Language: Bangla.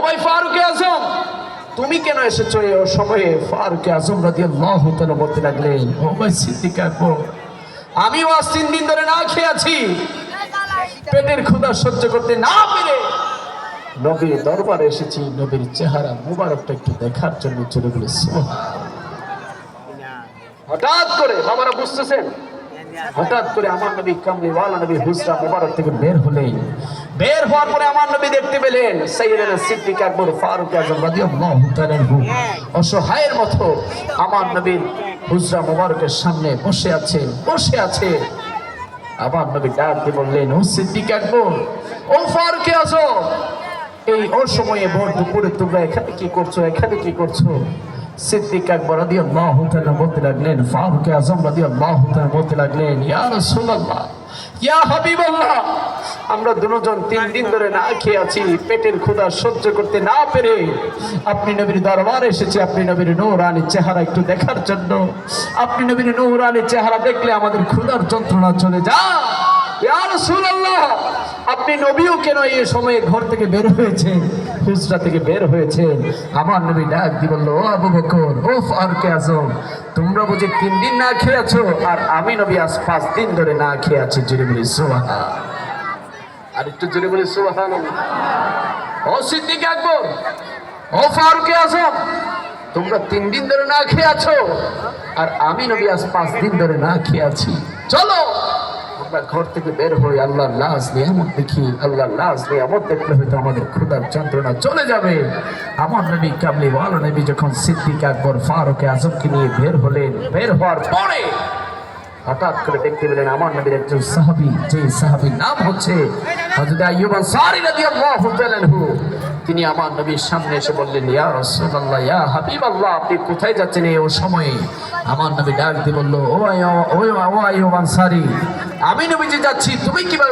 ভাই ফারুক আজম, তুমি কেন এসেছ এই সময়ে? ফারুক আজম রাজি আল্লাহ বলতে লাগলেন ভাই সিদ্দিক আকবর আমিও আজ তিন দিন ধরে না খেয়ে আছি পেটের ক্ষুধা সহ্য করতে না পেরে নবীর দরবারে এসেছি। নবীর চেহারা মুবারকটা একটু দেখার জন্য চলে বলেছি হঠাৎ করে বাবারা বুঝতেছেন হঠাৎ করে আমার নবী কামলিওয়ালা নবী হুসরা মুবারক থেকে বের হলেন। বের হওয়ার পরে আমার নবী দেখতে পেলেন সাইয়েদনা সিদ্দিক আকবর, ফারুক আজম রাদিয়াল্লাহু তাআলা আনহু। অসহায়ের মতো আমার নবীর হুসরা মুবারকের সামনে বসে আছেন বসে আছে। আমার নবী ডাক দিয়ে বললেন, ও সিদ্দিক আকবর, ও ফারুক আজম, এই অসময়ে ভোর দুপুরে তোমরা এখানে কি করছ, এখানে কি করছ? সিদ্দিক আকবর রাদি রাদিয়াল্লাহু তাআলা বলতে লাগলেন, ফারুক আজম রাদি রাদিয়াল্লাহু তাআলা বলতে লাগলেন, ইয়া রাসূলুল্লাহ, ইয়া হাবিবাল্লাহ, আমরা দুজন তিন দিন ধরে না খেয়ে আছি, পেটের ক্ষুধা সহ্য করতে না পেরে, আপনি নবীর দরবারে এসেছি, আপনি নবীর নৌরানির চেহারা একটু দেখার জন্য, আপনি নবীর নৌরানির চেহারা দেখলে আমাদের ক্ষুধার যন্ত্রণা চলে যা রাসূলুল্লাহ আপনি নবীও কেন এই সময়ে ঘর থেকে বের হয়েছেন? হুজরা থেকে বের হয়েছেন? আমার নবী ডাক দি বলল, ও আবু বকর ও ফারুক আজম? তোমরা বুঝি তিন দিন না খেয়ে আছো আর আমি নবী আজ পাঁচ দিন ধরে না খেয়ে আছি। জুড়ে বলি সুবহান আর একটু জুড়ে বলি সুবহান ও সিদ্দিক আকবর ও ফারুক আজম? তোমরা তিন দিন ধরে না খেয়ে আছো? আর আমি নবী আজ পাঁচ দিন ধরে না খেয়ে আছি। চলো। আমরা ঘর থেকে বের হই, আল্লাহর লাশ নিয়ামত দেখি আল্লাহর লাশ নিয়ামত দেখলে হয়তো আমাদের ক্ষুধার যন্ত্রণা চলে যাবে। আমার নবী কামলি ওয়ালা নবী যখন সিদ্দিক আকবর ফারুক আজমকে নিয়ে বের হলেন, বের হওয়ার পরে হঠাৎ করে দেখতে পেলেন আমার নবীর একজন সাহাবী যে সাহাবীর নাম হচ্ছে হযরত আইয়ুব আনসারী রাদিয়াল্লাহু তাআলা তিনি আমার নবীর সামনে এসে বললেন, ইয়া রাসূলুল্লাহ, ইয়া হাবিবাল্লাহ, আপনি কোথায় যাচ্ছেন এই ও সময়ে আমার নবী ডাক দিয়ে বলল, ও আয়ো ও আয়ো আনসারী, আমি নবী যে যাচ্ছি, তুমি কীভাবে